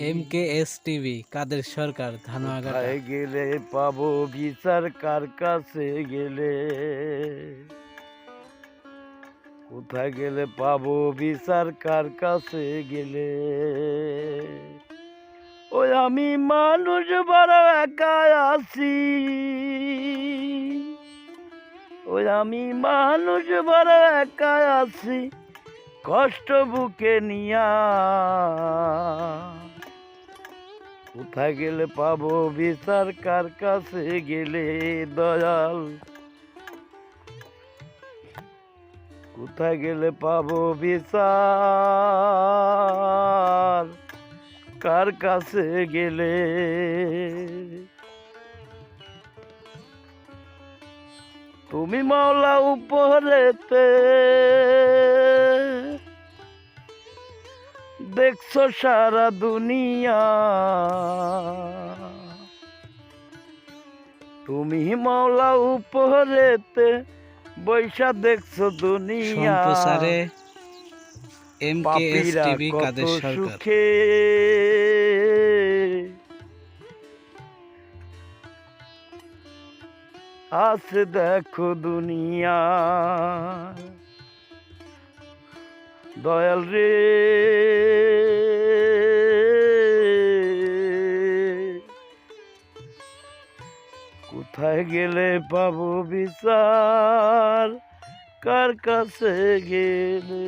M K S TV কাদের সরকার? ধানুয়াঘাটা গেলে পাবো বিচার? কার কাছে গেলে? কোথায় গেলে পাবো বিচার? কার কাছে গেলে? ওই আমি মানুষ বড় একা আছি। ওই আমি মানুষ বড় একা আছি। কষ্ট বুকে নিয়া। কোথায় গেলে পাবো বিচার? কার কাছে গেলে দয়াল? কোথায় গেলে পাবো বিচার? কার কাছে গেলে? তুমি মাওলা উপরেতে দেখছ সারা দুনিয়া। তুমি মাওলা উপরেতে বৈশা দেখছ দুনিয়া। সম্প্রচারে এম কে এস টিভি কাদের সরকার? সুখে। আছে দেখো দুনিয়া। দয়াল রে। কোথায় গেলে পাবো বিচার? কার কাছে গেলে?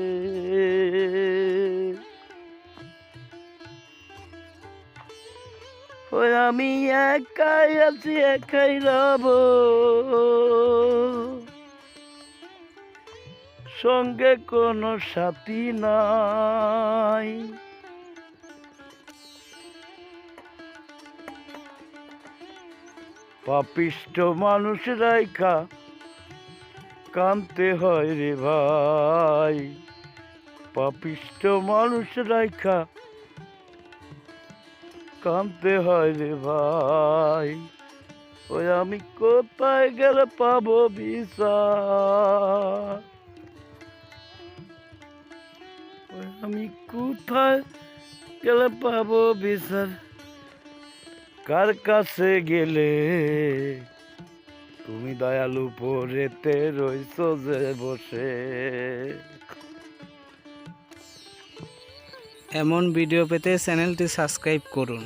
ওই আমি একাই আছি, একাই রব। সঙ্গে কোনো সাথী নাই। পাপিষ্ট মানুষ রাইখা কানতে হয় রে ভাই। পাপিষ্ট মানুষ রাইখা কানতে হয় রে ভাই। ওই আমি কোথায় গেলে পাবো ওই আমি কোথায় গেলে পাবো বিচার কার কাছে গেলে? তুমি দয়ালু পরেতে রইছ যে বসে। এমন ভিডিও পেতে চ্যানেলটি সাবস্ক্রাইব করুন।